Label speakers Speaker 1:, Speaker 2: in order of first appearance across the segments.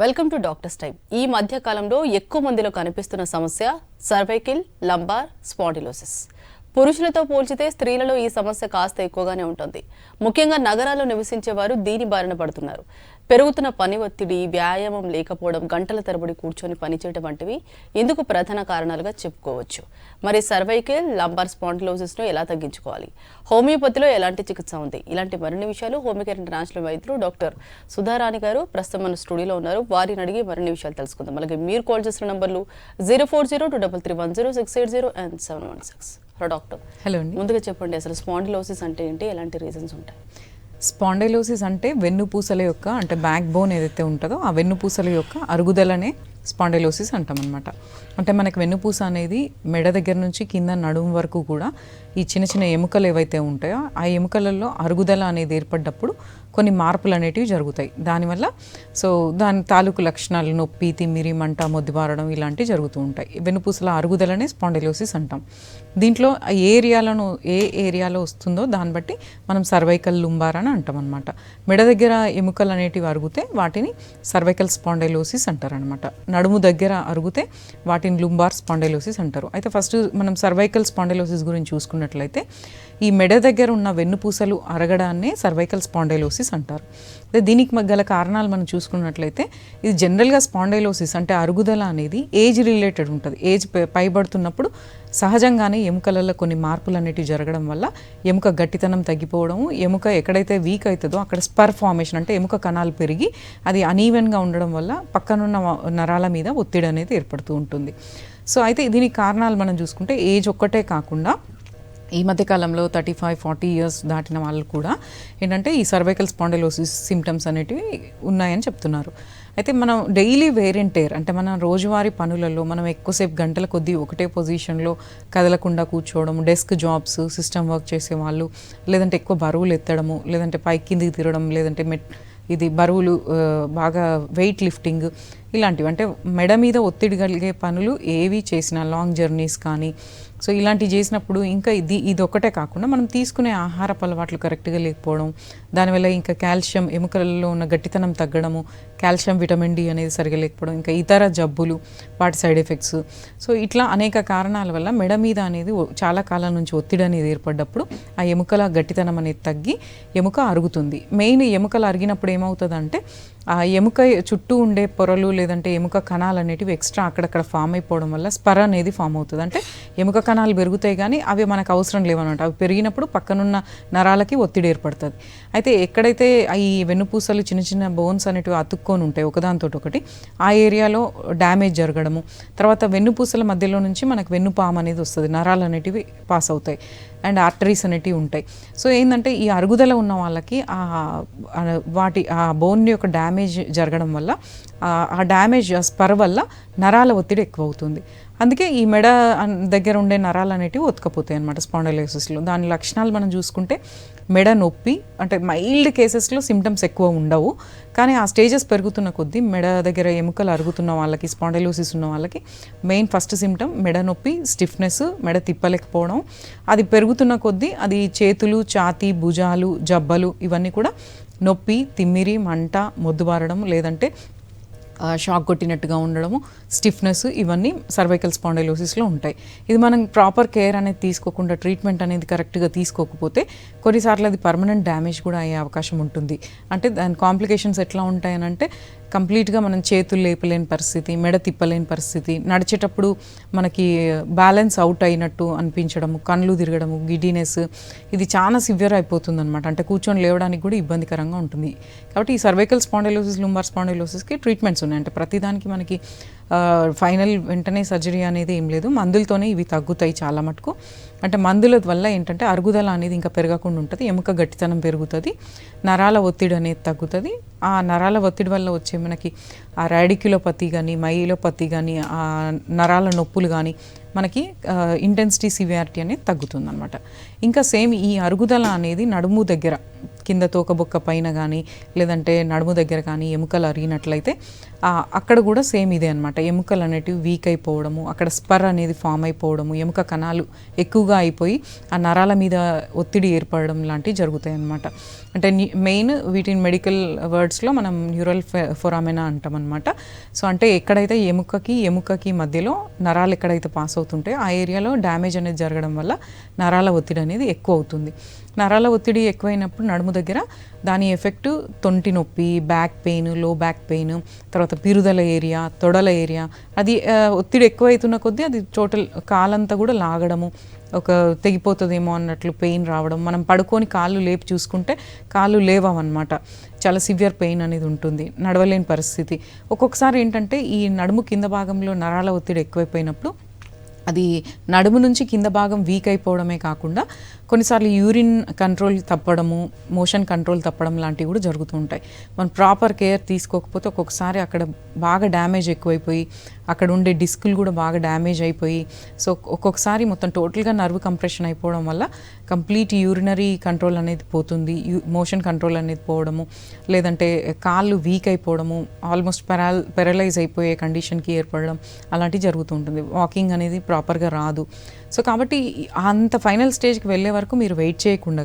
Speaker 1: Welcome to doctors time ఈ మధ్య కాలంలో ఎక్కువ మందిలో కనిపిస్తున్న సమస్య సర్వైకిల్ లంబార్ స్పాండిలోసిస్ పురుషులతో పోల్చితే స్త్రీలలో ఈ సమస్య కాస్త ఎక్కువగానే ఉంటుంది. ముఖ్యంగా నగరాల్లో నివసించే వారు దీని బారిన పడుతున్నారు. పెరుగుతున్న పని ఒత్తిడి వ్యాయామం లేకపోవడం గంటల తరబడి కూర్చొని పనిచేయడం వంటివి ఇందుకు ప్రధాన కారణాలుగా చెప్పుకోవచ్చు. మరి సర్వైకిల్ లంబార్ స్పాండిలోసిస్ను ఎలా తగ్గించుకోవాలి? హోమియోపతిలో ఎలాంటి చికిత్స ఉంది? ఇలాంటి మరిన్ని విషయాలు హోమియోకేర్ ఇంటర్నేషనల్ వైద్యులు డాక్టర్ సుధారాణి గారు ప్రస్తుతం మన స్టూడియోలో ఉన్నారు. వారిని అడిగి మరిన్ని విషయాలు తెలుసుకుందాం. అలాగే మీరు కాల్ చేసిన నంబర్లు zero four zero two double three one zero six eight zero and seven one six. Hello doctor.
Speaker 2: Hello అండి.
Speaker 1: ముందుగా చెప్పండి అసలు స్పాండిలోసిస్ అంటే ఏంటి? ఎలాంటి రీజన్స్ ఉంటాయి?
Speaker 2: స్పాండైలోసిస్ అంటే వెన్నుపూసల యొక్క అంటే బ్యాక్ బోన్ ఏదైతే ఉంటుందో ఆ వెన్నుపూసల యొక్క అరుగుదలనే స్పాండైలోసిస్ అంటాం అనమాట అంటే మనకి వెన్నుపూస అనేది మెడ దగ్గర నుంచి కింద నడుము వరకు కూడా ఈ చిన్న చిన్న ఎముకలు ఏవైతే ఉంటాయో ఆ ఎముకలలో అరుగుదల అనేది ఏర్పడ్డప్పుడు కొన్ని మార్పులు అనేటివి జరుగుతాయి. దానివల్ల సో దాని తాలూకు లక్షణాలు నొప్పి తిమ్మిరి మంట మొద్దుబారడం ఇలాంటివి జరుగుతూ ఉంటాయి. వెన్నుపూసల అరుగుదలనే స్పాండైలోసిస్ అంటాం. దీంట్లో ఏ ఏరియాలను ఏ ఏరియాలో వస్తుందో దాన్ని బట్టి మనం సర్వైకల్ లుంబార్ అని అంటాం అనమాట మెడ దగ్గర ఎముకలు అనేటివి అరిగితే వాటిని సర్వైకల్ స్పాండైలోసిస్ అంటారు అనమాట నడుము దగ్గర అరిగితే వాటిని లుంబార్ స్పాండైలోసిస్ అంటారు. అయితే ఫస్ట్ మనం సర్వైకల్ స్పాండైలోసిస్ గురించి చూసుకున్నట్లయితే ఈ మెడ దగ్గర ఉన్న వెన్నుపూసలు అరగడాన్నే సర్వైకల్ స్పాండైలోసిస్ అంటారు. అయితే దీనికి గల కారణాలు మనం చూసుకున్నట్లయితే ఇది జనరల్గా స్పాండైలోసిస్ అంటే అరుగుదల అనేది ఏజ్ రిలేటెడ్ ఉంటుంది. ఏజ్ పైబడుతున్నప్పుడు సహజంగానే ఎముకలలో కొన్ని మార్పులు అనేటివి జరగడం వల్ల ఎముక గట్టితనం తగ్గిపోవడం ఎముక ఎక్కడైతే వీక్ అవుతుందో అక్కడ స్పర్ ఫార్మేషన్ అంటే ఎముక కణాలు పెరిగి అది అనీవెన్గా ఉండడం వల్ల పక్కనున్న నరాల మీద ఒత్తిడి అనేది ఏర్పడుతూ ఉంటుంది. సో అయితే దీనికి కారణాలు మనం చూసుకుంటే ఏజ్ ఒక్కటే కాకుండా ఈ మధ్యకాలంలో థర్టీ ఫైవ్ ఫార్టీ ఇయర్స్ దాటిన వాళ్ళు కూడా ఏంటంటే ఈ సర్వైకల్ స్పాండలోసిస్ సిమ్టమ్స్ అనేటివి ఉన్నాయని చెప్తున్నారు. అయితే మనం డైలీ వేరెంటేర్ అంటే మన రోజువారీ పనులలో మనం ఎక్కువసేపు గంటల కొద్దీ ఒకటే పొజిషన్లో కదలకుండా కూర్చోవడం డెస్క్ జాబ్స్ సిస్టమ్ వర్క్ చేసే వాళ్ళు లేదంటే ఎక్కువ బరువులు ఎత్తడము లేదంటే పై కిందికి తిరగడం లేదంటే మెట్ ఇది బరువులు బాగా వెయిట్ లిఫ్టింగ్ ఇలాంటివి. అంటే మెడ మీద ఒత్తిడి కలిగే పనులు ఏవి చేసినా లాంగ్ జర్నీస్ కానీ సో ఇలాంటివి చేసినప్పుడు ఇంకా ఇది ఇది ఒకటే కాకుండా మనం తీసుకునే ఆహార అలవాట్లు కరెక్ట్గా లేకపోవడం దానివల్ల ఇంకా కాల్షియం ఎముకలలో ఉన్న గట్టితనం తగ్గడము కాల్షియం విటమిన్ డి అనేది సరిగా లేకపోవడం ఇంకా ఇతర జబ్బులు వాటి సైడ్ ఎఫెక్ట్స్ సో ఇట్లా అనేక కారణాల వల్ల మెడ మీద అనేది చాలా కాలం నుంచి ఒత్తిడి అనేది ఏర్పడ్డప్పుడు ఆ ఎముకల గట్టితనం అనేది తగ్గి ఎముక అరుగుతుంది. మెయిన్ ఎముకలు అరిగినప్పుడు ఏమవుతుందంటే ఆ ఎముక చుట్టూ ఉండే పొరలు లేదంటే ఎముక కణాలు అనేటివి ఎక్స్ట్రా అక్కడక్కడ ఫామ్ అయిపోవడం వల్ల స్పర అనేది ఫామ్ అవుతుంది. అంటే ఎముక కణాలు పెరుగుతాయి కానీ అవి మనకు అవసరం లేవన్నమాట. అవి పెరిగినప్పుడు పక్కనున్న నరాలకి ఒత్తిడి ఏర్పడుతుంది. అయితే ఎక్కడైతే ఈ వెన్నుపూసలు చిన్న చిన్న బోన్స్ అనేటివి అతుక్కొని ఉంటాయి ఒకదానితో ఒకటి ఆ ఏరియాలో డ్యామేజ్ జరగడము తర్వాత వెన్నుపూసల మధ్యలో నుంచి మనకు వెన్నుపాము అనేది వస్తుంది. నరాలు అనేటివి పాస్ అవుతాయి. అండ్ ఆర్టరీస్ అనేటివి ఉంటాయి. సో ఏంటంటే ఈ అరుగుదల ఉన్న వాళ్ళకి వాటి ఆ బోన్ యొక్క డ్యామేజ్ జరగడం వల్ల ఆ- ఆ డ్యామేజ్ ఆ స్పర్ వల్ల నరాల ఒత్తిడి ఎక్కువ అవుతుంది అందుకే ఈ మెడ దగ్గర ఉండే నరాలు అనేటివి ఒతకపోతాయి అనమాట స్పాండలైసిస్లో. దాని లక్షణాలు మనం చూసుకుంటే మెడ నొప్పి అంటే మైల్డ్ కేసెస్లో సిమ్టమ్స్ ఎక్కువ ఉండవు. కానీ ఆ స్టేజెస్ పెరుగుతున్న కొద్దీ మెడ దగ్గర ఎముకలు అరుగుతున్న వాళ్ళకి స్పాండలోసిస్ ఉన్న వాళ్ళకి మెయిన్ ఫస్ట్ సిమ్టమ్ మెడ నొప్పి స్టిఫ్నెస్ మెడ తిప్పలేకపోవడం. అది పెరుగుతున్న కొద్దీ అది చేతులు ఛాతీ భుజాలు జబ్బలు ఇవన్నీ కూడా నొప్పి తిమ్మిరి మంట మొద్దుబారడం లేదంటే షాక్ కొట్టినట్టుగా ఉండడము స్టిఫ్నెస్ ఇవన్నీ సర్వైకల్ స్పాండైలోసిస్లో ఉంటాయి. ఇది మనం ప్రాపర్ కేర్ అనేది తీసుకోకుండా ట్రీట్మెంట్ అనేది కరెక్ట్గా తీసుకోకపోతే కొన్నిసార్లు అది పర్మనెంట్ డ్యామేజ్ కూడా అయ్యే అవకాశం ఉంటుంది. అంటే దాని కాంప్లికేషన్స్ ఎట్లా ఉంటాయనంటే కంప్లీట్గా మనం చేతులు లేపలేని పరిస్థితి మెడ తిప్పలేని పరిస్థితి నడిచేటప్పుడు మనకి బ్యాలెన్స్ అవుట్ అయినట్టు అనిపించడము కళ్ళు తిరగడము గిడ్డినెస్ ఇది చాలా సివియర్ అయిపోతుంది అనమాట అంటే కూర్చొని లేవడానికి కూడా ఇబ్బందికరంగా ఉంటుంది. కాబట్టి ఈ సర్వైకల్ స్పాండైలోసిస్ లుంబార్ స్పాండైలోసిస్కి ట్రీట్మెంట్స్ ఉన్నాయి. అంటే ప్రతిదానికి మనకి ఫైనల్ వెంటనే సర్జరీ అనేది ఏం లేదు. మందులతోనే ఇవి తగ్గుతాయి చాలా మటుకు. అంటే మందుల వల్ల ఏంటంటే అరుగుదల అనేది ఇంకా పెరగకుండా ఉంటుంది ఎముక గట్టితనం పెరుగుతుంది నరాల ఒత్తిడి అనేది తగ్గుతుంది. ఆ నరాల ఒత్తిడి వల్ల వచ్చే మనకి ఆ రాడిక్యులోపతి కానీ మైలోపతి కానీ ఆ నరాల నొప్పులు కానీ మనకి ఇంటెన్సిటీ సివియారిటీ అనేది తగ్గుతుంది అనమాట ఇంకా సేమ్ ఈ అరుగుదల అనేది నడుము దగ్గర కింద తోకబొక్క పైన కానీ లేదంటే నడుము దగ్గర కానీ ఎముకలు అరిగినట్లయితే అక్కడ కూడా సేమ్ ఇదే అనమాట ఎముకలు అనేటివి వీక్ అయిపోవడము అక్కడ స్పర్ అనేది ఫామ్ అయిపోవడము ఎముక కణాలు ఎక్కువగా అయిపోయి ఆ నరాల మీద ఒత్తిడి ఏర్పడడం లాంటివి జరుగుతాయి అన్నమాట అంటే మెయిన్ వీటిని మెడికల్ వర్డ్స్లో మనం న్యూరల్ ఫొరామెనా అంటాం అనమాట సో అంటే ఎక్కడైతే ఎముకకి ఎముకకి మధ్యలో నరాలు ఎక్కడైతే పాస్ అవుతుంటాయో ఆ ఏరియాలో డ్యామేజ్ అనేది జరగడం వల్ల నరాల ఒత్తిడి అనేది ఎక్కువ అవుతుంది. నరాల ఒత్తిడి ఎక్కువైనప్పుడు నడుము దగ్గర దాని ఎఫెక్ట్ తొంటి నొప్పి బ్యాక్ పెయిన్లో బ్యాక్ పెయిన్ తర్వాత పిరుదల ఏరియా తొడల ఏరియా. అది ఒత్తిడి ఎక్కువైతున్న కొద్దీ అది టోటల్ కాలంతా కూడా లాగడము. ఒక తెగిపోతుందేమో అన్నట్లు పెయిన్ రావడం. మనం పడుకొని కాళ్ళు లేపి చూసుకుంటే కాళ్ళు లేవన్నమాట చాలా సివియర్ పెయిన్ అనేది ఉంటుంది. నడవలేని పరిస్థితి. ఒక్కొక్కసారి ఏంటంటే ఈ నడుము కింద భాగంలో నరాల ఒత్తిడి ఎక్కువైపోయినప్పుడు అది నడుము నుంచి కింద భాగం వీక్ అయిపోవడమే కాకుండా కొన్నిసార్లు యూరిన్ కంట్రోల్ తప్పడము మోషన్ కంట్రోల్ తప్పడం లాంటివి కూడా జరుగుతూ ఉంటాయి. మనం ప్రాపర్ కేర్ తీసుకోకపోతే ఒక్కొక్కసారి అక్కడ బాగా డ్యామేజ్ ఎక్కువైపోయి అక్కడ ఉండే డిస్కులు కూడా బాగా డ్యామేజ్ అయిపోయి సో ఒక్కొక్కసారి మొత్తం టోటల్గా నర్వ్ కంప్రెషన్ అయిపోవడం వల్ల కంప్లీట్ యూరినరీ కంట్రోల్ అనేది పోతుంది. మోషన్ కంట్రోల్ అనేది పోవడము లేదంటే కాళ్ళు వీక్ అయిపోవడము ఆల్మోస్ట్ పెరాల్ పెరలైజ్ అయిపోయే కండిషన్కి ఏర్పడడం అలాంటివి జరుగుతూ ఉంటుంది. వాకింగ్ అనేది ప్రాపర్గా రాదు. సో కాబట్టి అంత ఫైనల్ స్టేజ్కి వెళ్ళే వరకు మీరు వెయిట్ చేయకుండా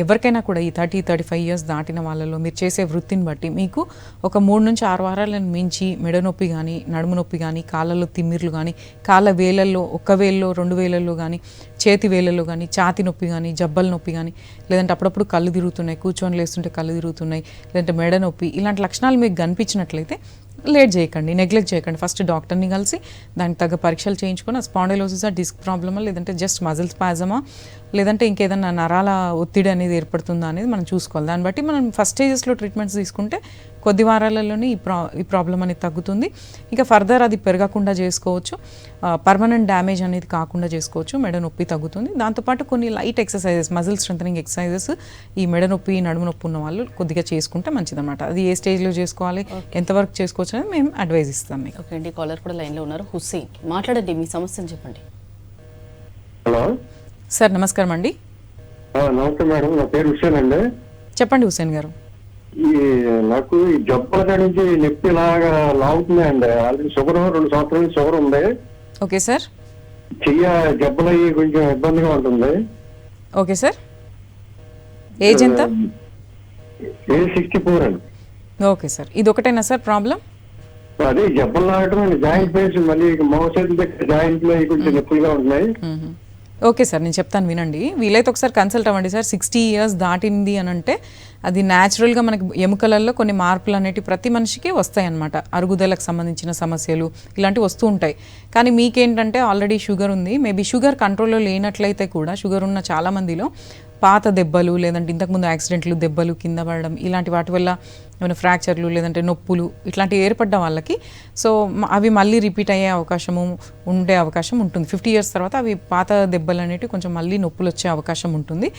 Speaker 2: ఎవరికైనా కూడా ఈ థర్టీ థర్టీ ఫైవ్ ఇయర్స్ దాటిన వాళ్ళలో మీరు చేసే వృత్తిని బట్టి మీకు ఒక మూడు నుంచి ఆరు వారాలను మించి మెడ నొప్పి కానీ నడుము నొప్పి కానీ కాళ్ళలో తిమ్మిర్లు కానీ కాళ్ళ వేలల్లో ఒక్క వేలలో రెండు వేలల్లో కానీ చేతి వేలల్లో కానీ ఛాతి నొప్పి కానీ జబ్బల నొప్పి కానీ లేదంటే అప్పుడప్పుడు కళ్ళు తిరుగుతున్నాయి కూర్చొని లేస్తుంటే కళ్ళు తిరుగుతున్నాయి లేదంటే మెడ నొప్పి ఇలాంటి లక్షణాలు మీకు కనిపించినట్లయితే లేట్ చేయకండి నెగ్లెక్ట్ చేయకండి. ఫస్ట్ డాక్టర్ని కలిసి దానికి తగ్గ పరీక్షలు చేయించుకొని స్పాండైలోసిసా డిస్క్ ప్రాబ్లమా లేదంటే జస్ట్ మజిల్స్ పాజమా లేదంటే ఇంకేదన్నా నరాల ఒత్తిడి అనేది ఏర్పడుతుందా అనేది మనం చూసుకోవాలి. దాన్ని బట్టి మనం ఫస్ట్ స్టేజెస్లో ట్రీట్మెంట్స్ తీసుకుంటే కొద్ది వారాలలోనే ఈ ప్రా ఈ ప్రాబ్లం అనేది తగ్గుతుంది. ఇంకా ఫర్దర్ అది పెరగకుండా చేసుకోవచ్చు. పర్మనెంట్ డ్యామేజ్ అనేది కాకుండా చేసుకోవచ్చు. మెడ నొప్పి తగ్గుతుంది. దాంతోపాటు కొన్ని light exercises muscle strengthening exercises ఈ మెడ నొప్పి నడుము నొప్పి ఉన్న వాళ్ళు కొద్దిగా చేసుకుంటే మంచిదన్నమాట. అది ఏ స్టేజ్లో చేసుకోవాలి ఎంతవరకు చేసుకోవచ్చు అనేది మేము అడ్వైజ్ ఇస్తాం మీకు.
Speaker 1: ఓకే అండి కాలర్ కూడా లైన్లో ఉన్నారు. హుస్సేన్ మాట్లాడండి మీ సమస్యను చెప్పండి.
Speaker 3: హలో.
Speaker 2: సార్ నమస్కారం అండి.
Speaker 3: ఆ, నమస్తే మేడం. నా పేరు హుసేన్ అండి.
Speaker 2: చెప్పండి హుసేన్ గారు.
Speaker 3: ఈ నాకు ఈ జబ్బుల కాడి నుంచి నొప్పి ఇలాగా లాగుతున్నాయండి. ఆల్రెడీ షుగర్ రెండు సంవత్సరాల షుగర్ ఉంది.
Speaker 2: Okay sir.
Speaker 3: చెయ్య జబ్బులు కొంచెం ఇబ్బందిగా ఉంటుంది.
Speaker 2: Okay sir. ఏజ్ ఎంత?
Speaker 3: ఏ సిక్స్టీ ఫోర్ అండి.
Speaker 2: Okay sir. ఇది ఒకటేనా సార్ ప్రాబ్లం?
Speaker 3: అదే జబ్బులు లాగటం అండి. జాయింట్ పెయిన్స్ మళ్ళీ మోచేతుల దగ్గర జాయింట్లు అవి కొంచెం నొప్పులుగా ఉంటున్నాయి.
Speaker 2: ఓకే సార్ నేను చెప్తాను వినండి. వీలైతే ఒకసారి కన్సల్ట్ అవ్వండి సార్. సిక్స్టీ ఇయర్స్ దాటింది అని అంటే అది న్యాచురల్గా మనకి ఎముకలలో కొన్ని మార్పులు అనేటివి ప్రతి మనిషికి వస్తాయి అన్నమాట అరుగుదలకు సంబంధించిన సమస్యలు ఇలాంటివి వస్తూ ఉంటాయి. కానీ మీకేంటంటే ఆల్రెడీ షుగర్ ఉంది. మేబీ షుగర్ కంట్రోల్లో లేనట్లయితే కూడా షుగర్ ఉన్న చాలా మందిలో పాత దెబ్బలు లేదంటే ఇంతకుముందు యాక్సిడెంట్లు దెబ్బలు కింద పడడం ఇలాంటి వాటి వల్ల ఏమైనా ఫ్రాక్చర్లు లేదంటే నొప్పులు ఇట్లాంటివి ఏర్పడ్డ వాళ్ళకి. సో అవి మళ్ళీ రిపీట్ అయ్యే అవకాశము ఉండే అవకాశం ఉంటుంది. ఫిఫ్టీ ఇయర్స్ తర్వాత అవి పాత దెబ్బలు అనేవి కొంచెం మళ్ళీ నొప్పులు వచ్చే అవకాశం ఉంటుంది.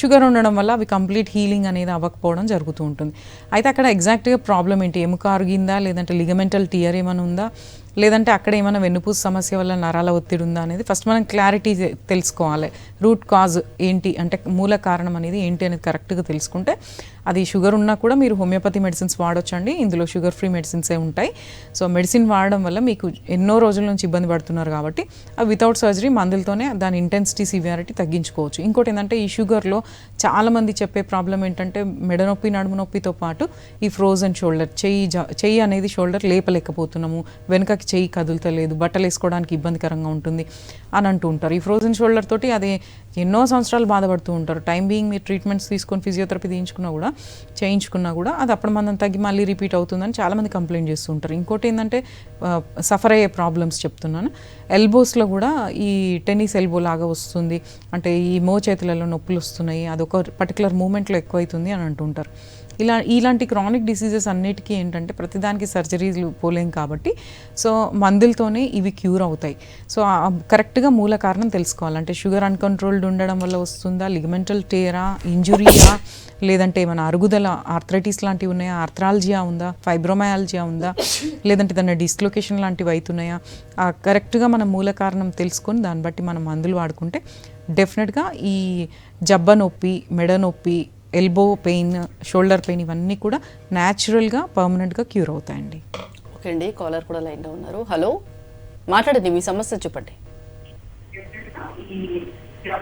Speaker 2: షుగర్ ఉండడం వల్ల అవి కంప్లీట్ హీలింగ్ అనేది అవ్వకపోవడం జరుగుతూ ఉంటుంది. అయితే అక్కడ ఎగ్జాక్ట్గా ప్రాబ్లం ఏంటి? ఎముక అరిగిందా లేదంటే లిగమెంటల్ టియర్ ఏమైనా ఉందా? లేదంటే అక్కడ ఏమైనా వెన్నుపూస సమస్య వల్ల నరాల ఒత్తిడి ఉందా అనేది ఫస్ట్ మనం క్లారిటీ తెలుసుకోవాలి. రూట్ కాజ్ ఏంటి? అంటే మూల కారణం అనేది ఏంటి అనేది కరెక్ట్గా తెలుసుకుంటే అది షుగర్ ఉన్నా కూడా మీరు హోమియోపతి మెడిసిన్స్ వాడొచ్చండి. ఇందులో షుగర్ ఫ్రీ మెడిసిన్సే ఉంటాయి. సో మెడిసిన్ వాడడం వల్ల మీకు ఎన్నో రోజుల నుంచి ఇబ్బంది పడుతున్నారు కాబట్టి అవి వితౌట్ సర్జరీ మందులతోనే దాని ఇంటెన్సిటీ సివియారిటీ తగ్గించుకోవచ్చు. ఇంకోటి ఏంటంటే ఈ షుగర్లో చాలామంది చెప్పే ప్రాబ్లం ఏంటంటే మెడ నొప్పి నడుము నొప్పితో పాటు ఈ ఫ్రోజన్ షోల్డర్ చెయ్యి జా చెయ్యి అనేది షోల్డర్ లేపలేకపోతున్నాము. వెనుకకి చెయ్యి కదులుతలేదు. బట్టలు వేసుకోవడానికి ఇబ్బందికరంగా ఉంటుంది అని అంటూ ఉంటారు. ఈ ఫ్రోజన్ షోల్డర్ తోటి అది ఎన్నో సంవత్సరాలు బాధపడుతూ ఉంటారు. టైం బీయింగ్ మీరు ట్రీట్మెంట్స్ తీసుకొని ఫిజియోథెరపీ తీయించుకున్నా కూడా చేయించుకున్నా కూడా అది అప్పుడు మనం తగ్గి మళ్ళీ రిపీట్ అవుతుందని చాలామంది కంప్లైంట్ చేస్తూ ఉంటారు. ఇంకోటి ఏంటంటే సఫర్ అయ్యే ప్రాబ్లమ్స్ చెప్తున్నాను. ఎల్బోస్లో కూడా ఈ టెన్నిస్ ఎల్బో లాగా వస్తుంది. అంటే ఈ మో చేతులలో నొప్పులు వస్తున్నాయి. అదొక పర్టికులర్ మూమెంట్లో ఎక్కువైతుంది అని అంటుంటారు. ఇలా ఇలాంటి క్రానిక్ డిసీజెస్ అన్నిటికీ ఏంటంటే ప్రతిదానికి సర్జరీలు పోలేం కాబట్టి సో మందులతోనే ఇవి క్యూర్ అవుతాయి. సో కరెక్ట్గా మూల కారణం తెలుసుకోవాలి. అంటే షుగర్ అన్కంట్రోల్డ్ ఉండడం వల్ల వస్తుందా లిగమెంటల్ టేరా ఇంజురీయా లేదంటే ఏమైనా అరుగుదల ఆర్థరైటిస్ లాంటివి ఉన్నాయా ఆర్థరాలజియా ఉందా ఫైబ్రోమయాలజియా ఉందా లేదంటే ఏదైనా డిస్లొకేషన్ లాంటివి అవుతున్నాయా? ఆ కరెక్ట్గా మనం మూల కారణం తెలుసుకొని దాన్ని బట్టి మనం మందులు వాడుకుంటే డెఫినెట్గా ఈ జబ్బ నొప్పి మెడ నొప్పి ఎల్బో పెయిన్ షోల్డర్ పెయిన్ ఇవన్నీ కూడా న్యాచురల్గా పర్మనెంట్గా క్యూర్ అవుతాయండి.
Speaker 1: ఓకే అండి కాలర్ కూడా లైన్లో ఉన్నారు. హలో మాట్లాడండి మీ సమస్య చెప్పండి.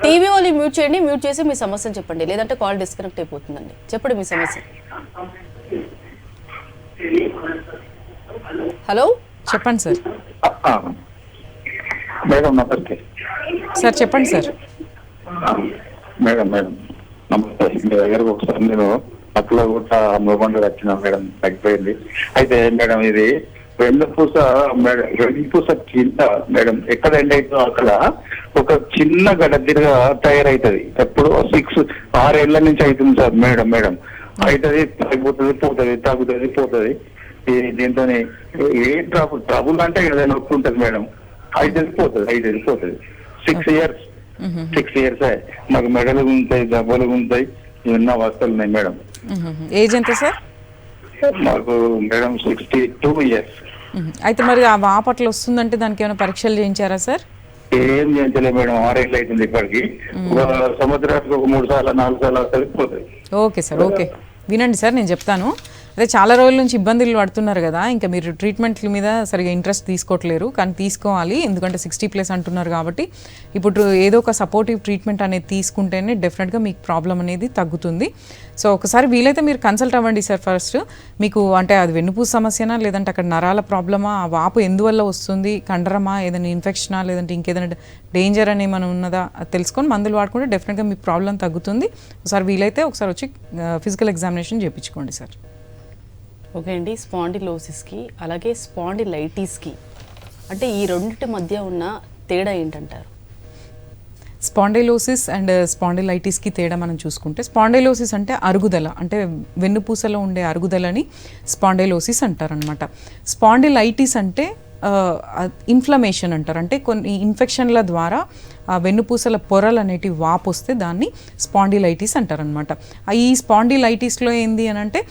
Speaker 1: టీవీ వాళ్ళు మ్యూట్ చేయండి మ్యూట్ చేసి మీ సమస్యను చెప్పండి. లేదంటే కాల్ డిస్కనెక్ట్ అయిపోతుందండి. చెప్పండి మీ సమస్య. హలో?
Speaker 2: చెప్పండి సార్.
Speaker 3: మేడం
Speaker 2: సార్ చెప్పండి సార్.
Speaker 3: Madam madam. నమస్తే మీ దగ్గరకు ఒకసారి నేను అట్లా కూడా మూమెంట్ వచ్చిన మేడం తగ్గిపోయింది అయితే మేడం ఇది వెన్నుపూస మేడం వెన్నుపూస కింద మేడం ఎక్కడ ఎండ్ అవుతుందో అక్కడ ఒక చిన్న గడ్డదిగా తయారవుతుంది ఎప్పుడు సిక్స్ ఆరేళ్ళ నుంచి అవుతుంది సార్ మేడం మేడం అవుతుంది తగ్గిపోతుంది పోతుంది తగ్గుతుంది పోతుంది దీంతో ఏ ట్రబుల్ ట్రబుల్ అంటే ఏదైనా నొప్పి ఉంటుంది మేడం ఐదు పోతుంది ఐదు పోతుంది సిక్స్ ఇయర్స్ సిక్స్ ఇయర్స్ మాకు మెడలు ఉంటాయి దెబ్బలు ఉంటాయి. ఇవన్నీ వస్తువులు ఉన్నాయి మేడం.
Speaker 2: ఏజ్ ఎంత సార్?
Speaker 3: మాకు మేడం సిక్స్టీ టూ ఇయర్స్.
Speaker 2: అయితే మరి ఆ వాపట్ల వస్తుందంటే దానికి ఏమైనా పరీక్షలు చేయించారా సార్?
Speaker 3: ఏం చేయించలేదు మేడం ఆరేళ్ళు అవుతుంది ఇప్పటికి. సంవత్సరానికి ఒక మూడు సార్లు నాలుగు సార్లు పోతుంది
Speaker 2: ఓకే సార్ ఓకే. వినండి సార్ నేను చెప్తాను. అదే చాలా రోజుల నుంచి ఇబ్బందులు పడుతున్నారు కదా ఇంకా మీరు ట్రీట్మెంట్ల మీద సరిగా ఇంట్రెస్ట్ తీసుకోవట్లేరు. కానీ తీసుకోవాలి ఎందుకంటే సిక్స్టీ ప్లస్ అంటున్నారు కాబట్టి. ఇప్పుడు ఏదో ఒక సపోర్టివ్ ట్రీట్మెంట్ అనేది తీసుకుంటేనే డెఫినెట్గా మీకు ప్రాబ్లం అనేది తగ్గుతుంది. సో ఒకసారి వీలైతే మీరు కన్సల్ట్ అవ్వండి సార్ ఫస్ట్ మీకు అంటే అది వెన్నుపూస సమస్యనా లేదంటే అక్కడ నరాల ప్రాబ్లమా ఆ వాపు ఎందువల్ల వస్తుంది కండరమా ఏదైనా ఇన్ఫెక్షనా లేదంటే ఇంకేదైనా డేంజర్ అని ఏమైనా ఉన్నదా తెలుసుకొని మందులు వాడుకుంటే డెఫినెట్గా మీ ప్రాబ్లం తగ్గుతుంది. ఒకసారి వీలైతే ఒకసారి వచ్చి ఫిజికల్ ఎగ్జామినేషన్ చేయించుకోండి సార్.
Speaker 1: ఓకే అండి స్పాండిలోసిస్కి అలాగే స్పాండిలైటిస్కి. అంటే ఈ రెండింటి మధ్య ఉన్న తేడా ఏంటంటారు?
Speaker 2: స్పాండైలోసిస్ అండ్ స్పాండిలైటిస్కి తేడా మనం చూసుకుంటే స్పాండైలోసిస్ అంటే అరుగుదల అంటే వెన్నుపూసలో ఉండే అరుగుదలని స్పాండైలోసిస్ అంటారనమాట స్పాండిలైటిస్ అంటే ఇన్ఫ్లమేషన్ అంటారు. అంటే కొన్ని ఇన్ఫెక్షన్ల ద్వారా ఆ వెన్నుపూసల పొరలు అనేటివి వాపు వస్తే దాన్ని స్పాండిలైటిస్ అంటారనమాట ఈ స్పాండిలైటిస్లో ఏంది అని అంటే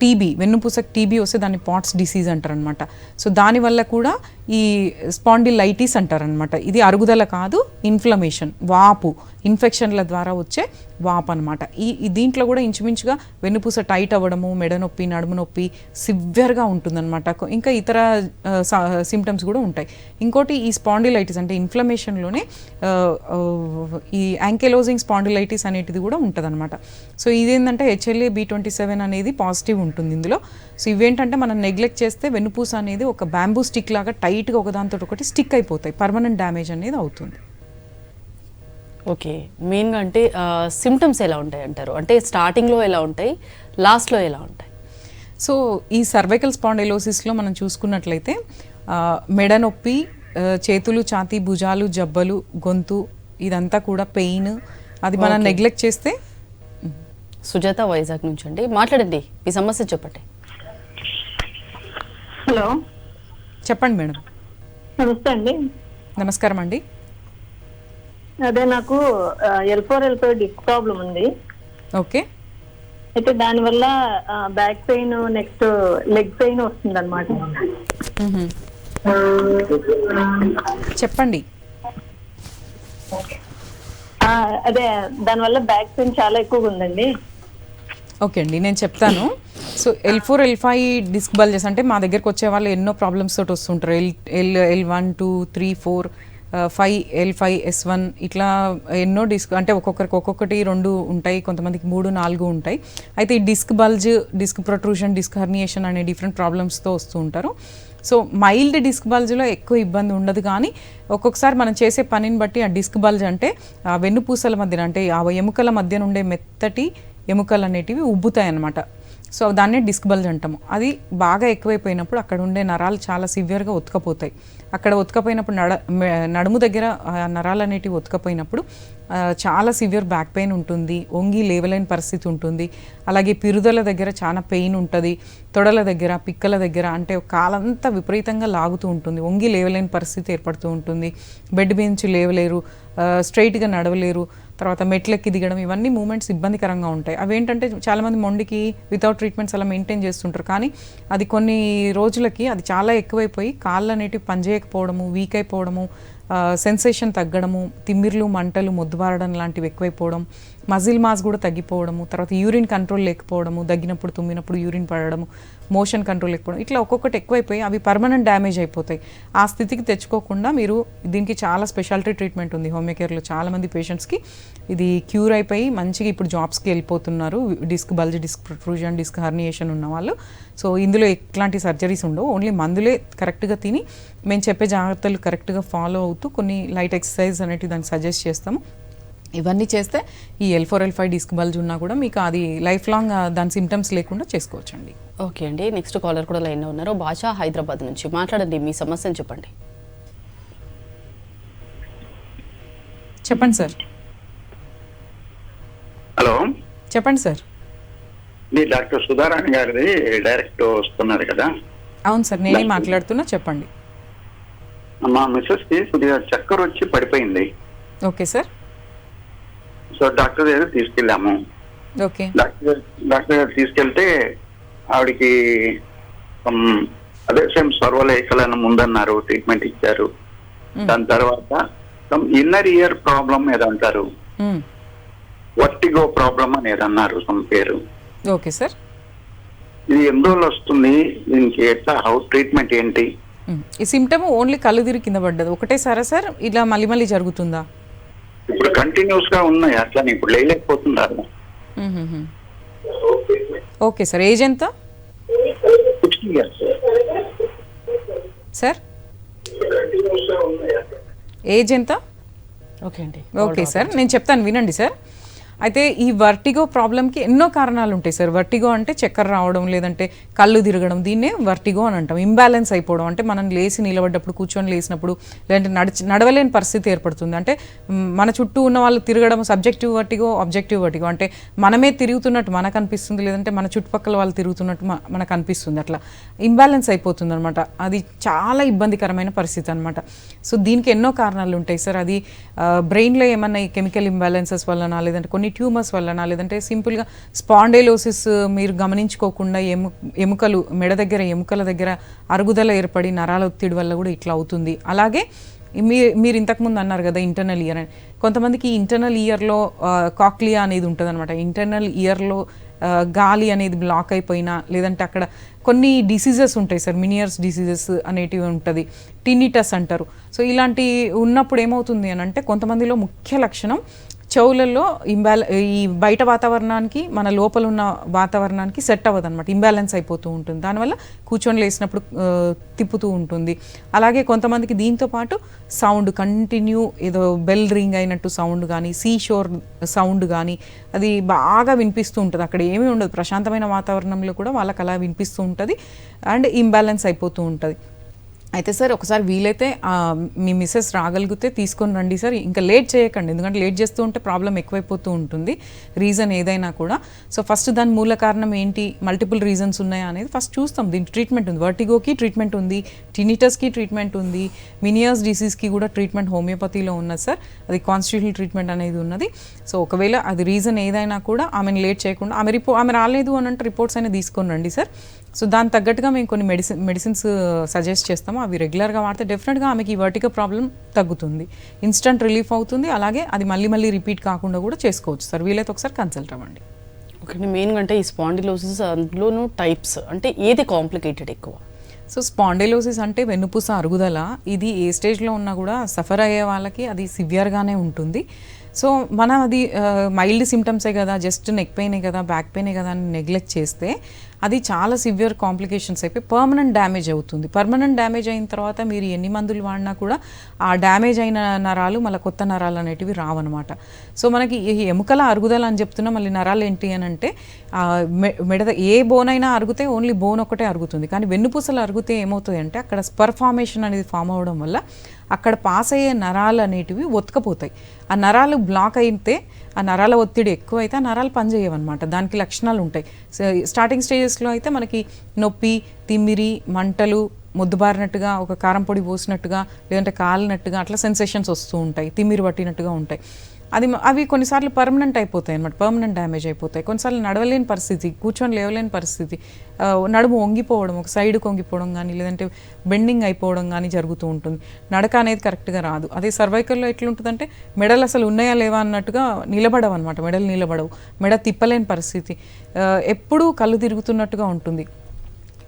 Speaker 2: టీబీ వెన్నుపూసకు టీబీ వస్తే దాన్ని పాట్స్ డిసీజ్ అంటారనమాట సో దానివల్ల కూడా ఈ స్పాండిలైటిస్ అంటారనమాట ఇది అరుగుదల కాదు ఇన్ఫ్లమేషన్ వాపు ఇన్ఫెక్షన్ల ద్వారా వచ్చే వాపు అనమాట ఈ దీంట్లో కూడా ఇంచుమించుగా వెన్నుపూస టైట్ అవ్వడము మెడ నొప్పి నడుము నొప్పి సివియర్గా ఉంటుందన్నమాట. ఇంకా ఇతర సిమ్టమ్స్ కూడా ఉంటాయి. ఇంకోటి ఈ స్పాండిలైటిస్ అంటే ఇన్ఫ్లమేషన్లోనే ఈ యాంకెలోజింగ్ స్పాండిలైటిస్ అనేటిది కూడా ఉంటుందన్నమాట. సో ఇదేంటంటే హెచ్ఎల్ఏ బి ట్వంటీ సెవెన్ అనేది పాజిటివ్ ఉంటుంది ఇందులో. సో ఇవేంటంటే మనం నెగ్లెక్ట్ చేస్తే వెన్నుపూస అనేది ఒక బ్యాంబూ స్టిక్ లాగా టైట్గా ఒకదాంతో ఒకటి స్టిక్ అయిపోతాయి. పర్మనెంట్ డ్యామేజ్ అనేది అవుతుంది.
Speaker 1: ఓకే. మెయిన్గా అంటే సిమ్టమ్స్ ఎలా ఉంటాయి అంటారు? అంటే స్టార్టింగ్లో ఎలా ఉంటాయి? లాస్ట్లో ఎలా ఉంటాయి?
Speaker 2: సో ఈ సర్వైకల్ స్పాండైలోసిస్లో మనం చూసుకున్నట్లయితే మెడ నొప్పి చేతులు ఛాతీ భుజాలు జబ్బలు గొంతు ఇదంతా కూడా పెయిన్ అది మనం నెగ్లెక్ట్ చేస్తే?
Speaker 1: సుజాత వైజాగ్ నుంచి అండి. మాట్లాడండి. మీ సమస్య చెప్పండి.
Speaker 4: హలో.
Speaker 2: చెప్పండి మేడం.
Speaker 4: నమస్తే అండి.
Speaker 2: నమస్కారం అండి.
Speaker 4: అదే నాకు L four L five disc problem ఉంది.
Speaker 2: ఓకే.
Speaker 4: అయితే దానివల్ల back pain next leg pain వస్తుంది అనమాట
Speaker 2: చెప్పండి.
Speaker 4: అదే దానివల్ల బ్యాక్ పెయిన్ చాలా ఎక్కువగా ఉందండి.
Speaker 2: ఓకే అండి నేను చెప్తాను. So L four L five disc bulges అంటే మా దగ్గరకు వచ్చే వాళ్ళు ఎన్నో ప్రాబ్లమ్స్ తోటి వస్తుంటారు. L L L one two three four five L five S one ఇట్లా ఎన్నో డిస్క్ అంటే ఒక్కొక్కరికి ఒక్కొక్కటి రెండు ఉంటాయి కొంతమందికి మూడు నాలుగు ఉంటాయి. అయితే ఈ disc bulge disc protrusion disc herniation అనే డిఫరెంట్ ప్రాబ్లమ్స్తో వస్తూ ఉంటారు. సో మైల్డ్ డిస్క్ బల్జ్లో ఎక్కువ ఇబ్బంది ఉండదు కానీ ఒక్కొక్కసారి మనం చేసే పనిని బట్టి ఆ డిస్క్ బల్జ్ అంటే ఆ వెన్నుపూసల మధ్యన అంటే ఆ ఎముకల మధ్య నుండే మెత్తటి ఎముకలు అనేటివి ఉబ్బుతాయి అన్నమాట సో దాన్నే డిస్క్ బల్జ్ అంటాము. అది బాగా ఎక్కువైపోయినప్పుడు అక్కడ ఉండే నరాలు చాలా సివియర్గా ఉతకపోతాయి. అక్కడ ఉతకపోయినప్పుడు నడ నడుము దగ్గర ఆ నరాలు అనేటివి ఉతకపోయినప్పుడు చాలా సివియర్ బ్యాక్ పెయిన్ ఉంటుంది ఒంగి లేవలేని పరిస్థితి ఉంటుంది. అలాగే పిరుదల దగ్గర చాలా పెయిన్ ఉంటుంది తొడల దగ్గర పిక్కల దగ్గర అంటే కాలంతా విపరీతంగా లాగుతూ ఉంటుంది ఒంగి లేవలేని పరిస్థితి ఏర్పడుతూ ఉంటుంది. బెడ్ బెంచ్ లేవలేరు స్ట్రైట్గా నడవలేరు తర్వాత మెట్లెక్కి దిగడం ఇవన్నీ మూమెంట్స్ ఇబ్బందికరంగా ఉంటాయి. అవేంటంటే చాలామంది మొండికి వితౌట్ ట్రీట్మెంట్స్ అలా మెయింటైన్ చేస్తుంటారు. కానీ అది కొన్ని రోజులకి అది చాలా ఎక్కువైపోయి కాళ్ళు అనేటివి పనిచేయకపోవడము వీక్ అయిపోవడము సెన్సేషన్ తగ్గడము తిమ్మిర్లు మంటలు మొద్దుబారడం లాంటివి ఎక్కువైపోవడం మజిల్ మాస్ కూడా తగ్గిపోవడము తర్వాత యూరిన్ కంట్రోల్ లేకపోవడము దగ్గినప్పుడు తుమ్మినప్పుడు యూరిన్ పడడము మోషన్ కంట్రోల్ లేకపోవడం ఇట్లా ఒక్కొక్కటి ఎక్కువైపోయి అవి పర్మనెంట్ డ్యామేజ్ అయిపోతాయి. ఆ స్థితికి తెచ్చుకోకుండా మీరు దీనికి చాలా స్పెషాలిటీ ట్రీట్మెంట్ ఉంది. హోమియోకేర్లో చాలామంది పేషెంట్స్కి ఇది క్యూర్ అయిపోయి మంచిగా ఇప్పుడు జాబ్స్కి వెళ్ళిపోతున్నారు. Disc bulge disc protrusion disc herniation ఉన్న వాళ్ళు. సో ఇందులో ఎట్లాంటి సర్జరీస్ ఉండవు. ఓన్లీ మందులే కరెక్ట్గా తిని మేము చెప్పే జాగ్రత్తలు కరెక్ట్గా ఫాలో అవుతూ కొన్ని లైట్ ఎక్సర్సైజ్ అనేటివి దానికి సజెస్ట్ చేస్తాము. ఇవన్నీ చేస్తే ఈ L four L five disc bulge ఉన్నా కూడా మీకు అది లైఫ్ లాంగ్ ఆ, దాని సిమ్టమ్స్ లేకుండా చేసుకోవచ్చండి.
Speaker 1: ఓకే అండి. నెక్స్ట్ కాలర్ కూడా లైన్లో ఉన్నారు. బాషా హైదరాబాద్ నుంచి మాట్లాడండి. మీ సమస్యను చెప్పండి.
Speaker 2: చెప్పండి సార్.
Speaker 3: హలో.
Speaker 2: చెప్పండి సార్.
Speaker 3: మీ డాక్టర్ సుధారాణి గారిది డైరెక్ట్ వస్తున్నారు కదా.
Speaker 2: అవును సార్ నేనే మాట్లాడుతున్నా చెప్పండి.
Speaker 3: మా మిస్సెస్కి కొద్దిగా చక్కర వచ్చి పడిపోయింది.
Speaker 2: Okay sir.
Speaker 3: సో డాక్టర్ దగ్గర తీసుకెళ్ళాము. డాక్టర్ గారు- డాక్టర్ గారు తీసుకెళ్తే ఆవిడకి అదే సేమ్ సర్వలేఖలను ముందన్నారు ట్రీట్మెంట్ ఇచ్చారు. దాని తర్వాత ఇన్నర్ ఇయర్ ప్రాబ్లం ఏదంటారు. వర్టిగో ప్రాబ్లం అనేది అన్నారు సమ్ పేరు.
Speaker 2: Okay sir.
Speaker 3: ఇది ఎన్ని రోజులు వస్తుంది? దీనికి ఎట్లా హౌ ట్రీట్మెంట్ ఏంటి.
Speaker 2: ఈ సిమ్టమ్ ఓన్లీ కళ్ళు తిరిగి కింద పడ్డది. ఒకటేసారా సార్? ఇలా మళ్ళీ మళ్ళీ జరుగుతుందా?
Speaker 3: ఇప్పుడు కంటిన్యూస్గా ఉన్నాయి అట్లా ఇప్పుడు లేలేకపోతున్నారు
Speaker 2: మ్మ్. ఓకే సార్ ఏజ్ ఎంత? సార్? ఏజ్ ఎంత?
Speaker 1: ఓకే అండి.
Speaker 2: ఓకే సార్ నేను చెప్తాను వినండి సార్. అయితే ఈ వర్టిగో ప్రాబ్లంకి ఎన్నో కారణాలు ఉంటాయి సార్. వర్టిగో అంటే చక్కెర రావడం లేదంటే కళ్ళు తిరగడం దీన్నే వర్టిగో అని అంటాం. ఇంబ్యాలెన్స్ అయిపోవడం అంటే మనం లేచి నిలబడ్డప్పుడు కూర్చొని లేచినప్పుడు లేదంటే నడిచి నడవలేని పరిస్థితి ఏర్పడుతుంది. అంటే మన చుట్టూ ఉన్న వాళ్ళు తిరగడం సబ్జెక్టివ్ వర్టిగో ఆబ్జెక్టివ్ వర్టిగో అంటే మనమే తిరుగుతున్నట్టు మనకు అనిపిస్తుంది లేదంటే మన చుట్టుపక్కల వాళ్ళు తిరుగుతున్నట్టు మనకు అనిపిస్తుంది. అట్లా ఇంబ్యాలెన్స్ అయిపోతుంది అనమాట అది చాలా ఇబ్బందికరమైన పరిస్థితి అనమాట సో దీనికి ఎన్నో కారణాలు ఉంటాయి సార్. అది బ్రెయిన్లో ఏమన్నా ఈ కెమికల్ ఇంబ్యాలెన్సెస్ వలన లేదంటే కొన్ని ట్యూమర్స్ వలన లేదంటే సింపుల్గా స్పాండైలోసిస్ మీరు గమనించుకోకుండా ఎము ఎముకలు మెడ దగ్గర ఎముకల దగ్గర అరుగుదల ఏర్పడి నరాల ఒత్తిడి వల్ల కూడా ఇట్లా అవుతుంది. అలాగే మీ మీరు ఇంతకుముందు అన్నారు కదా ఇంటర్నల్ ఇయర్ అని. కొంతమందికి ఇంటర్నల్ ఇయర్లో కాక్లియా అనేది ఉంటుంది అనమాట ఇంటర్నల్ ఇయర్లో గాలి అనేది బ్లాక్ అయిపోయినా లేదంటే అక్కడ కొన్ని డిసీజెస్ ఉంటాయి సార్. మినియర్స్ డిసీజెస్ అనేటివి ఉంటుంది. టినిటస్ అంటారు. సో ఇలాంటి ఉన్నప్పుడు ఏమవుతుంది అని అంటే కొంతమందిలో ముఖ్య లక్షణం చెవులలో ఇంబ్యాల ఈ బయట వాతావరణానికి మన లోపల ఉన్న వాతావరణానికి సెట్ అవ్వదు అనమాట ఇంబ్యాలెన్స్ అయిపోతూ ఉంటుంది. దానివల్ల కూర్చొని లేసినప్పుడు తిప్పుతూ ఉంటుంది. అలాగే కొంతమందికి దీంతో పాటు సౌండ్ కంటిన్యూ ఏదో బెల్ రింగ్ అయినట్టు సౌండ్ కానీ సీ షోర్ సౌండ్ కానీ అది బాగా వినిపిస్తూ ఉంటుంది. అక్కడ ఏమీ ఉండదు. ప్రశాంతమైన వాతావరణంలో కూడా వాళ్ళకి అలా వినిపిస్తూ ఉంటుంది. అండ్ ఇంబ్యాలెన్స్ అయిపోతూ ఉంటుంది. అయితే సార్ ఒకసారి వీలైతే మీ మిస్సెస్ రాగలిగితే తీసుకొని రండి సార్. ఇంకా లేట్ చేయకండి. ఎందుకంటే లేట్ చేస్తూ ఉంటే ప్రాబ్లం ఎక్కువైపోతూ ఉంటుంది. రీజన్ ఏదైనా కూడా. సో ఫస్ట్ దాని మూల కారణం ఏంటి? మల్టిపుల్ రీజన్స్ ఉన్నాయా అనేది ఫస్ట్ చూస్తాం. దీనికి ట్రీట్మెంట్ ఉంది. వర్టిగోకి ట్రీట్మెంట్ ఉంది. టినిటస్కి ట్రీట్మెంట్ ఉంది. మినియర్స్ డిసీజ్కి కూడా ట్రీట్మెంట్ హోమియోపతిలో ఉన్నది సార్. అది కాన్స్టిట్యూషనల్ ట్రీట్మెంట్ అనేది ఉన్నది. సో ఒకవేళ అది రీజన్ ఏదైనా కూడా ఆమెను లేట్ చేయకుండా ఆమె రిపో ఆమె రాలేదు అని అంటే రిపోర్ట్స్ అయినా తీసుకొని రండి సార్. సో దాని తగ్గట్టుగా మేము కొన్ని మెడిసిన్ మెడిసిన్స్ సజెస్ట్ చేస్తాము. అవి రెగ్యులర్గా వాడితే డెఫినెట్గా ఆమెకి ఈ వర్టిక ప్రాబ్లం తగ్గుతుంది. ఇన్స్టంట్ రిలీఫ్ అవుతుంది. అలాగే అది మళ్ళీ మళ్ళీ రిపీట్ కాకుండా కూడా చేసుకోవచ్చు. సార్ వీలైతే ఒకసారి కన్సల్ట్ అవ్వండి.
Speaker 1: ఓకే మెయిన్గా అంటే ఈ స్పాండిలోసిస్ అందులోనూ టైప్స్ అంటే ఏది కాంప్లికేటెడ్ ఎక్కువ?
Speaker 2: సో స్పాండైలోసిస్ అంటే వెన్నుపూస అరుగుదల. ఇది ఏ స్టేజ్లో ఉన్నా కూడా సఫర్ అయ్యే వాళ్ళకి అది సివియర్గానే ఉంటుంది. సో మనం అది మైల్డ్ సిమ్టమ్సే కదా జస్ట్ నెక్ పెయినే కదా బ్యాక్ పెయినే కదా అని నెగ్లెక్ట్ చేస్తే అది చాలా సివియర్ కాంప్లికేషన్స్ అయిపోయి పర్మనెంట్ డ్యామేజ్ అవుతుంది. పర్మనెంట్ డ్యామేజ్ అయిన తర్వాత మీరు ఎన్ని మందులు వాడినా కూడా ఆ డ్యామేజ్ అయిన నరాలు మళ్ళీ కొత్త నరాలు అనేటివి రావన్నమాట. సో మనకి ఈ ఎముకల అరుగుదల అని చెప్తున్నా మళ్ళీ నరాలు ఏంటి అని అంటే మెడ ఏ బోన్ అయినా అరుగుతే ఓన్లీ బోన్ ఒకటే అరుగుతుంది. కానీ వెన్నుపూసలు అరిగితే ఏమవుతుంది అంటే అక్కడ స్పర్ ఫార్మేషన్ అనేది ఫామ్ అవ్వడం వల్ల అక్కడ పాస్ అయ్యే నరాలు అనేటివి ఒతకపోతాయి ఆ నరాలు బ్లాక్ అయితే ఆ నరాల ఒత్తిడి ఎక్కువైతే ఆ నరాలు పనిచేయవన్నమాట దానికి లక్షణాలు ఉంటాయి. సో స్టార్టింగ్ స్టేజెస్లో అయితే మనకి నొప్పి తిమ్మిరి మంటలు మొద్దుబారినట్టుగా ఒక కారం పొడి పోసినట్టుగా లేదంటే కాలినట్టుగా అట్లా సెన్సేషన్స్ వస్తూ ఉంటాయి. తిమ్మిరి పట్టినట్టుగా ఉంటాయి. అది అవి కొన్నిసార్లు పర్మనెంట్ అయిపోతాయి అనమాట పర్మనెంట్ డ్యామేజ్ అయిపోతాయి. కొన్నిసార్లు నడవలేని పరిస్థితి కూర్చొని లేవలేని పరిస్థితి నడుము వంగిపోవడం ఒక సైడ్కి వంగిపోవడం కానీ లేదంటే బెండింగ్ అయిపోవడం కానీ జరుగుతూ ఉంటుంది. నడక అనేది కరెక్ట్గా రాదు. అదే సర్వైకల్లో ఎట్లుంటుందంటే మెడలు అసలు ఉన్నాయా లేవా అన్నట్టుగా నిలబడవు అనమాట మెడలు నిలబడవు. మెడ తిప్పలేని పరిస్థితి. ఎప్పుడూ కళ్ళు తిరుగుతున్నట్టుగా ఉంటుంది.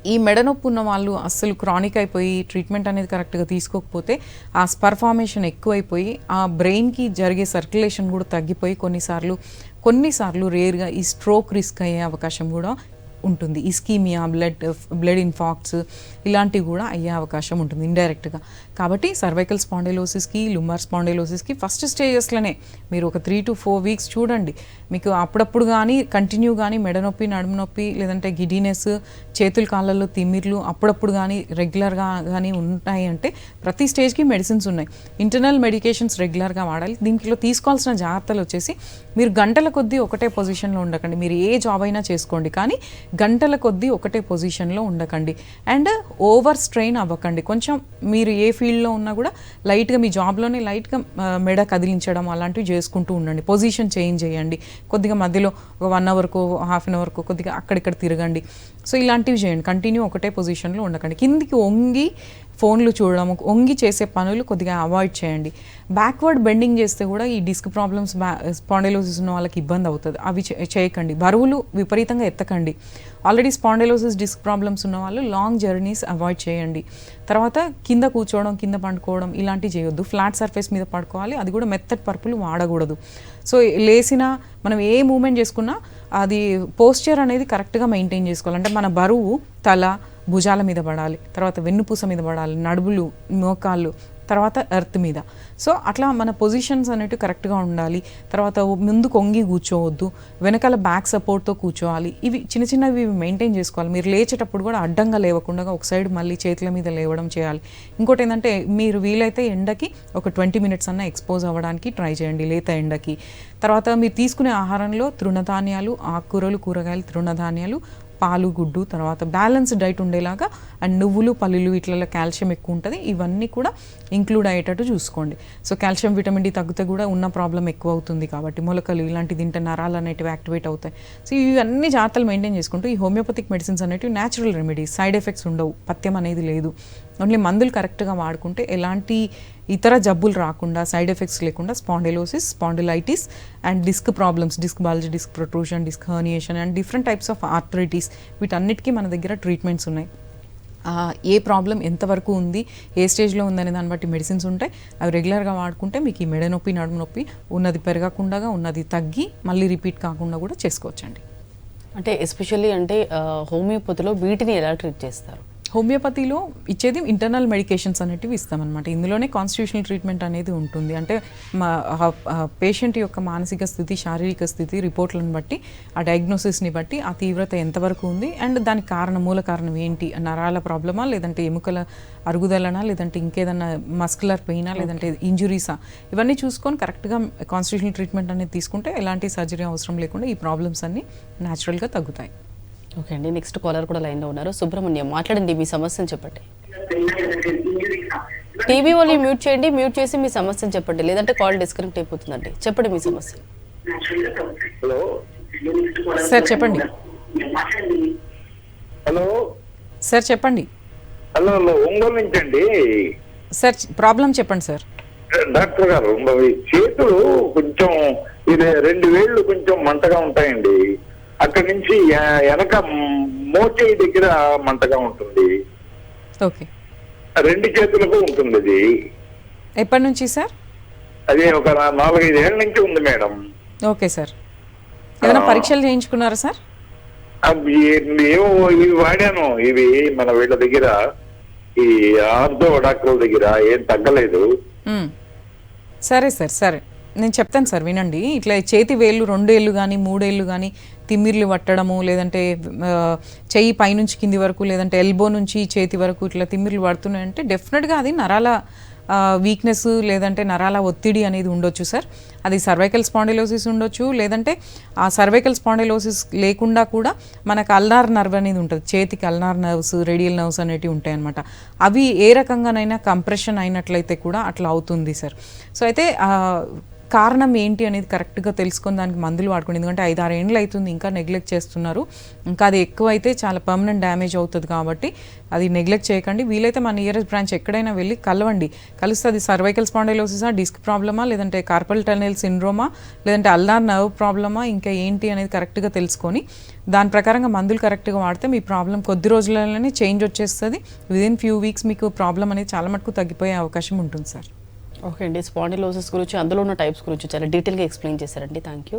Speaker 2: ఈ మెడనొప్పి ఉన్న వాళ్ళు అస్సలు క్రానిక్ అయిపోయి ట్రీట్మెంట్ అనేది కరెక్ట్గా తీసుకోకపోతే ఆ స్పర్ఫార్మేషన్ ఎక్కువైపోయి ఆ బ్రెయిన్కి జరిగే సర్క్యులేషన్ కూడా తగ్గిపోయి కొన్నిసార్లు కొన్నిసార్లు రేర్గా ఈ స్ట్రోక్ రిస్క్ అయ్యే అవకాశం కూడా ఉంటుంది. ఇస్కీమియా బ్లడ్ బ్లడ్ ఇన్ఫాక్ట్స్ ఇలాంటివి కూడా అయ్యే అవకాశం ఉంటుంది ఇండైరెక్ట్గా కాబట్టి సర్వైకల్ స్పాండిలోసిస్కి లుమ్మర్ స్పాండిలోసిస్కి ఫస్ట్ స్టేజెస్లోనే మీరు ఒక త్రీ టు ఫోర్ వీక్స్ చూడండి. మీకు అప్పుడప్పుడు కానీ కంటిన్యూ కానీ మెడ నొప్పి నడుము నొప్పి లేదంటే గిడినెస్ చేతులు కాళ్ళల్లో తిమ్మిర్లు అప్పుడప్పుడు కానీ రెగ్యులర్గా కానీ ఉంటాయి అంటే ప్రతి స్టేజ్కి మెడిసిన్స్ ఉన్నాయి. ఇంటర్నల్ మెడికేషన్స్ రెగ్యులర్గా వాడాలి. దీంట్లో తీసుకోవాల్సిన జాగ్రత్తలు వచ్చేసి మీరు గంటల కొద్దీ ఒకటే పొజిషన్లో ఉండకండి. మీరు ఏ జాబ్ అయినా చేసుకోండి. కానీ గంటల కొద్దీ ఒకటే పొజిషన్లో ఉండకండి. అండ్ ఓవర్ స్ట్రెయిన్ అవ్వకండి. కొంచెం మీరు ఏ ఫీల్డ్లో ఉన్నా కూడా లైట్గా మీ జాబ్లోనే లైట్గా మెడ కదిలించడం అలాంటివి చేసుకుంటూ ఉండండి. పొజిషన్ చేంజ్ చేయండి. కొద్దిగా మధ్యలో ఒక వన్ అవర్కు హాఫ్ అన్ అవర్కు కొద్దిగా అక్కడిక్కడ తిరగండి. సో ఇలాంటివి చేయండి. కంటిన్యూ ఒకటే పొజిషన్లో ఉండకండి. కిందికి వంగి ఫోన్లు చూడడం వంగి చేసే పనులు కొద్దిగా అవాయిడ్ చేయండి. బ్యాక్వర్డ్ బెండింగ్ చేస్తే కూడా ఈ డిస్క్ ప్రాబ్లమ్స్ బ్యా స్పాండిలోసిస్ ఉన్న వాళ్ళకి ఇబ్బంది అవుతుంది. అవి చేయకండి. బరువులు విపరీతంగా ఎత్తకండి. ఆల్రెడీ స్పాండిలోసిస్ డిస్క్ ప్రాబ్లమ్స్ ఉన్న వాళ్ళు లాంగ్ జర్నీస్ అవాయిడ్ చేయండి. తర్వాత కింద కూర్చోవడం కింద పండుకోవడం ఇలాంటివి చేయొద్దు. ఫ్లాట్ సర్ఫేస్ మీద పడుకోవాలి. అది కూడా మెత్తటి పరుపులు వాడకూడదు. సో లేచిన మనం ఏ మూమెంట్ చేసుకున్నా అది పోస్చర్ అనేది కరెక్ట్గా మెయింటైన్ చేసుకోవాలి. అంటే మన బరువు తల భుజాల మీద పడాలి తర్వాత వెన్నుపూస మీద పడాలి నడుములు మోకాళ్ళు తర్వాత ఎర్త్ మీద. సో అట్లా మన పొజిషన్స్ అనేటివి కరెక్ట్గా ఉండాలి. తర్వాత ముందు కొంగి కూర్చోవద్దు. వెనకాల బ్యాక్ సపోర్ట్తో కూర్చోవాలి. ఇవి చిన్న చిన్నవి మెయింటైన్ చేసుకోవాలి. మీరు లేచేటప్పుడు కూడా అడ్డంగా లేవకుండా ఒక సైడ్ మళ్ళీ చేతుల మీద లేవడం చేయాలి. ఇంకోటి ఏంటంటే మీరు వీలైతే ఎండకి ఒక ట్వంటీ మినిట్స్ అన్న ఎక్స్పోజ్ అవ్వడానికి ట్రై చేయండి. లేత ఎండకి. తర్వాత మీరు తీసుకునే ఆహారంలో తృణధాన్యాలు ఆకుకూరలు కూరగాయలు తృణధాన్యాలు పాలు గుడ్డు తర్వాత బ్యాలెన్స్ డైట్ ఉండేలాగా అండ్ నువ్వులు పల్లీలు వీటిలలో కాల్షియం ఎక్కువ ఉంటుంది. ఇవన్నీ కూడా ఇంక్లూడ్ అయ్యేటట్టు చూసుకోండి. సో కాల్షియం విటమిన్ డి తగ్గితే కూడా ఉన్న ప్రాబ్లం ఎక్కువ అవుతుంది కాబట్టి మొలకలు ఇలాంటి తింటే నరాలు అనేటివి యాక్టివేట్ అవుతాయి. సో ఇవన్నీ జాగ్రత్తలు మెయింటైన్ చేసుకుంటూ ఈ హోమియోపతిక్ మెడిసిన్స్ అనేటివి న్యాచురల్ రెమెడీస్ సైడ్ ఎఫెక్ట్స్ ఉండవు. పథ్యం అనేది లేదు. ఓన్లీ మందులు కరెక్ట్గా వాడుకుంటే ఎలాంటి ఇతర జబ్బులు రాకుండా సైడ్ ఎఫెక్ట్స్ లేకుండా spondylosis spondylitis and disc problems disc bulge disc protrusion disc herniation and different types of arthritis వీటన్నిటికీ మన దగ్గర ట్రీట్మెంట్స్ ఉన్నాయి. ఏ ప్రాబ్లం ఎంతవరకు ఉంది ఏ స్టేజ్లో ఉందనే దాన్ని బట్టి మెడిసిన్స్ ఉంటాయి. అవి రెగ్యులర్గా వాడుకుంటే మీకు ఈ మెడ నొప్పి నడుము నొప్పి ఉన్నది పెరగకుండా ఉన్నది తగ్గి మళ్ళీ రిపీట్ కాకుండా కూడా చేసుకోవచ్చండి.
Speaker 1: అంటే ఎస్పెషల్లీ అంటే హోమియోపతిలో వీటిని ఎలా ట్రీట్ చేస్తారు?
Speaker 2: హోమియోపతిలో ఇచ్చేది ఇంటర్నల్ మెడికేషన్స్ అనేటివి ఇస్తామన్నమాట. ఇందులోనే కాన్స్టిట్యూషనల్ ట్రీట్మెంట్ అనేది ఉంటుంది. అంటే మా పేషెంట్ యొక్క మానసిక స్థితి శారీరక స్థితి రిపోర్ట్లను బట్టి ఆ డయాగ్నోసిస్ని బట్టి ఆ తీవ్రత ఎంతవరకు ఉంది అండ్ దానికి కారణం మూల కారణం ఏంటి? నరాల ప్రాబ్లమా లేదంటే ఎముకల అరుగుదలనా? లేదంటే ఇంకేదన్నా మస్కులర్ పెయినా లేదంటే ఇంజురీసా ఇవన్నీ చూసుకొని కరెక్ట్గా కాన్స్టిట్యూషనల్ ట్రీట్మెంట్ అనేది తీసుకుంటే ఎలాంటి సర్జరీ అవసరం లేకుండా ఈ ప్రాబ్లమ్స్ అన్నీ న్యాచురల్గా తగ్గుతాయి.
Speaker 1: ఓకే అండి నెక్స్ట్ కాలర్ కూడా లైన్లో ఉన్నారు. సుబ్రహ్మణ్యం మాట్లాడండి మీ సమస్యను చెప్పండి. టీవీ వాళ్ళు మ్యూట్ చేయండి మ్యూట్ చేసి మీ సమస్యను చెప్పండి. లేదంటే కాల్ డిస్కనెక్ట్ అయిపోతుందండి. చెప్పండి మీ సమస్య.
Speaker 3: హలో
Speaker 2: సార్ చెప్పండి.
Speaker 3: హలో
Speaker 2: సార్ చెప్పండి.
Speaker 3: హలో హలో ఒంగోలు నుంచి అండి
Speaker 2: సార్ ప్రాబ్లం చెప్పండి సార్
Speaker 3: డాక్టర్ గారు చేతులు కొంచెం ఇది రెండు వేళ్ళు కొంచెం మంటగా ఉంటాయండి. అక్కడి నుంచి వెనక మోచేయి దగ్గర మంటగా ఉంటుంది.
Speaker 2: ఓకే.
Speaker 3: రెండు చేతులకు ఉంటుంది అది
Speaker 2: ఎప్పటి నుంచి సార్?
Speaker 3: అది ఒక నాలుగైదు ఏళ్ళ నుంచి ఉంది మేడం.
Speaker 2: Okay sir. ఏదైనా పరీక్షలు చేయించుకున్నారా సార్?
Speaker 3: ఏవో ఇవి వాడాను. ఇవి మన వీళ్ళ దగ్గర ఈ ఆర్థో డాక్టర్ల దగ్గర ఏం తగ్గలేదు.
Speaker 2: సరే సార్ సరే. నేను చెప్తాను సార్ వినండి. ఇట్లా చేతి వేళ్ళు రెండు ఏళ్ళు కానీ మూడేళ్ళు కానీ తిమ్మిర్లు పట్టడము లేదంటే చెయ్యి పైనుంచి కింది వరకు లేదంటే ఎల్బో నుంచి చేతి వరకు ఇట్లా తిమ్మిర్లు పడుతున్నాయంటే డెఫినెట్గా అది నరాల వీక్నెస్ లేదంటే నరాల ఒత్తిడి అనేది ఉండొచ్చు సార్. అది సర్వైకల్ స్పాండిలోసిస్ ఉండొచ్చు లేదంటే ఆ సర్వైకల్ స్పాండిలోసిస్ లేకుండా కూడా మనకు అల్నార్ నర్వ్ అనేది ఉంటుంది. చేతికి అల్నార్ నర్వ్స్ రేడియల్ నర్వ్స్ అనేటివి ఉంటాయి అనమాట అవి ఏ రకంగానైనా కంప్రెషన్ అయినట్లయితే కూడా అట్లా అవుతుంది సార్. సో అయితే కారణం ఏంటి అనేది కరెక్ట్గా తెలుసుకొని దానికి మందులు వాడుకోండి ఎందుకంటే ఐదు ఆరు ఏండ్లు అవుతుంది ఇంకా నెగ్లెక్ట్ చేస్తున్నారు. ఇంకా అది ఎక్కువ అయితే చాలా పర్మనెంట్ డ్యామేజ్ అవుతుంది కాబట్టి అది నెగ్లెక్ట్ చేయకండి. వీలైతే మన నియరెస్ట్ బ్రాంచ్ ఎక్కడైనా వెళ్ళి కలవండి. కలిస్తే అది సర్వైకల్ స్పాండైలోసిసా డిస్క్ ప్రాబ్లమా లేదంటే కార్పల్ టనెల్ సిండ్రోమా లేదంటే అల్నార్ నర్వ్ ప్రాబ్లమా ఇంకా ఏంటి అనేది కరెక్ట్గా తెలుసుకొని దాని ప్రకారంగా మందులు కరెక్ట్గా వాడితే మీ ప్రాబ్లం కొద్ది రోజులలోనే చేంజ్ వచ్చేస్తుంది. విదిన్ ఫ్యూ వీక్స్ మీకు ప్రాబ్లం అనేది చాలా మటుకు తగ్గిపోయే అవకాశం ఉంటుంది సార్.
Speaker 1: ఓకే అండి స్పాండిలోసిస్ గురించి అందులో ఉన్న టైప్స్ గురించి చాలా డీటెయిల్గా ఎక్స్ప్లెయిన్ చేశారండి. Thank you